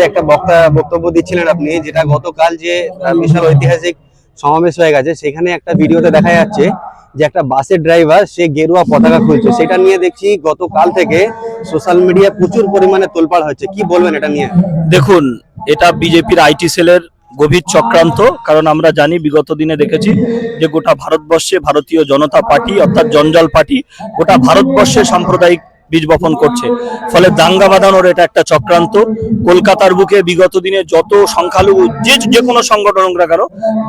মধ্যে একটা বক্তা বক্তব্য দিচ্ছিলেন আপনি, যেটা গতকাল যে বিশাল ঐতিহাসিক সমাবেশ হয়ে গেছে, সেখানে একটা ভিডিওতে দেখা যাচ্ছে যে একটা বাসের ড্রাইভার, সে গেরুয়া পতাকা খুলছে। সেটা নিয়ে দেখছি গতকাল থেকে সোশ্যাল মিডিয়া প্রচুর পরিমাণে তোলপাড় হচ্ছে। কি বলবেন এটা নিয়ে? দেখুন, এটা বিজেপির আইটি সেলের গভীর চক্রান্ত, কারণ আমরা জানি, বিগত দিনে দেখেছি যে গোটা ভারতবর্ষে ভারতীয় জনতা পার্টি, অর্থাৎ জঞ্জাল পার্টি, গোটা ভারতবর্ষে সাম্প্রদায়িক বীজ বপন করছে। ফলে দাঙ্গা বাঁধানোর এটা একটা চক্রান্ত। কলকাতার বুকে বিগত দিনে যত সংখ্যালঘু, যে যে কোনো সংগঠন হোক কেন,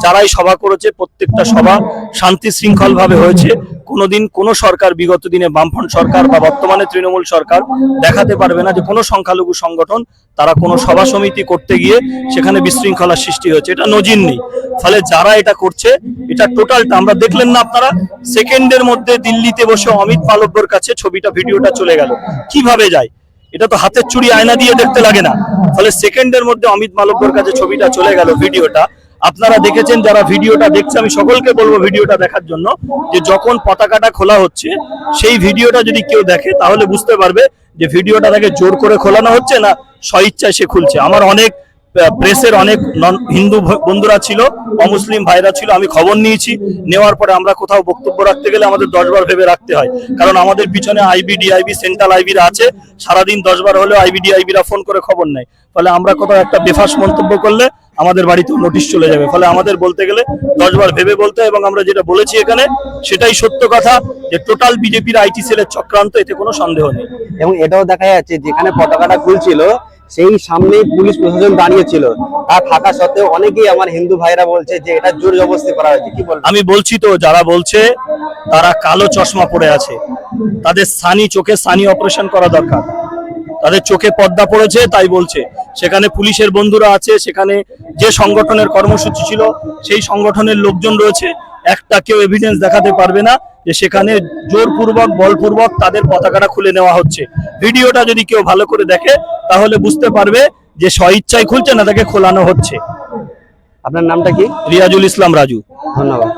যারাই সভা করেছে, প্রত্যেকটা সভা শান্তি শৃঙ্খল ভাবে হয়েছে। কোনোদিন কোনো সরকার বিগত দিনে বামফ্রন্ট সরকার বা বর্তমানে তৃণমূল সরকার দেখাতে পারবে না যে কোনো সংখ্যালঘু সংগঠন, তারা কোনো সভা সমিতি করতে গিয়ে সেখানে বিশৃঙ্খলার সৃষ্টি হয়েছে। এটা নজির নেই। ফলে যারা এটা করছে, এটা টোটালটা আমরা দেখলেন না আপনারা। সেকেন্ডের মধ্যে দিল্লিতে বসে অমিত মালব্যর কাছে ছবিটা, ভিডিওটা চলে গেল। কীভাবে যায়? এটা তো হাতের চুড়ি, আয়না দিয়ে দেখতে লাগে না। ফলে সেকেন্ডের মধ্যে অমিত মালব্যর কাছে ছবিটা চলে গেল, ভিডিওটা। আপনারা দেখেছেন, যারা ভিডিওটা দেখছে, আমি সকলকে বলব ভিডিওটা দেখার জন্য, যে যখন পতাকাটা খোলা হচ্ছে, সেই ভিডিওটা যদি কেউ দেখে, তাহলে বুঝতে পারবে যে ভিডিওটা তাকে জোর করে খোলানো হচ্ছে না, স্বইচ্ছায় সে খুলছে। আমার অনেক প্রেসের অনেক নন হিন্দু বন্ধুরা ছিল, অমুসলিম ভাইরা ছিল, আমি খবর নিয়েছি। নেওয়ার পরে আমরা কোথাও বক্তব্য রাখতে গেলে আমাদের দশবার ভেবে রাখতে হয়। কারণ আমাদের পিছনে আইবি ডিআইবি সেন্ট্রাল আইবিরা আছে। সারাদিন দশবার হলেও আইবি ডিআইবিরা ফোন করে খবর নেয়। ফলে আমরা কোথাও একটা বেফাস মন্তব্য করলে আমাদের বাড়িতেও নোটিশ চলে যাবে। ফলে আমাদের বলতে গেলে দশবার ভেবে বলতে এবং আমরা যেটা বলেছি এখানে, সেটাই সত্য কথা যে টোটাল বিজেপির আইটি সেলের চক্রান্ত, এতে কোনো সন্দেহ নেই। এবং এটাও দেখা যাচ্ছে, যেখানে পতাকাটা খুলছিল সেই সামনেই পুলিশ প্রশাসন দাঁড়িয়েছিল। তা থাকা সত্ত্বেও অনেকেই আমার হিন্দু ভাইরা বলছে যে এটা জোর জবরদস্তি করা হয়েছে। কি বলবেন? আমি বলছি তো, যারা বলছে তারা কালো চশমা পড়ে আছে। তাদের সানি চোখে সানি অপারেশন করা দরকার। তাদের চোখে পর্দা পড়েছে, তাই বলছে। সেখানে পুলিশের বন্ধুরা আছে, সেখানে যে সংগঠনের কর্মসূচি ছিল, সেই সংগঠনের লোকজন রয়েছে। একটা কেউ এভিডেন্স দেখাতে পারবে না যে সেখানে জোরপূর্বক বলপূর্বক তাদের পতাকাটা খুলে নেওয়া হচ্ছে। ভিডিওটা যদি কেউ ভালো করে দেখে তাহলে বুঝতে পারবে যে স্বইচ্ছায় খুলছে না তাকে খোলানো হচ্ছে। আপনার নামটা কি? রিয়াজুল ইসলাম রাজু। ধন্যবাদ।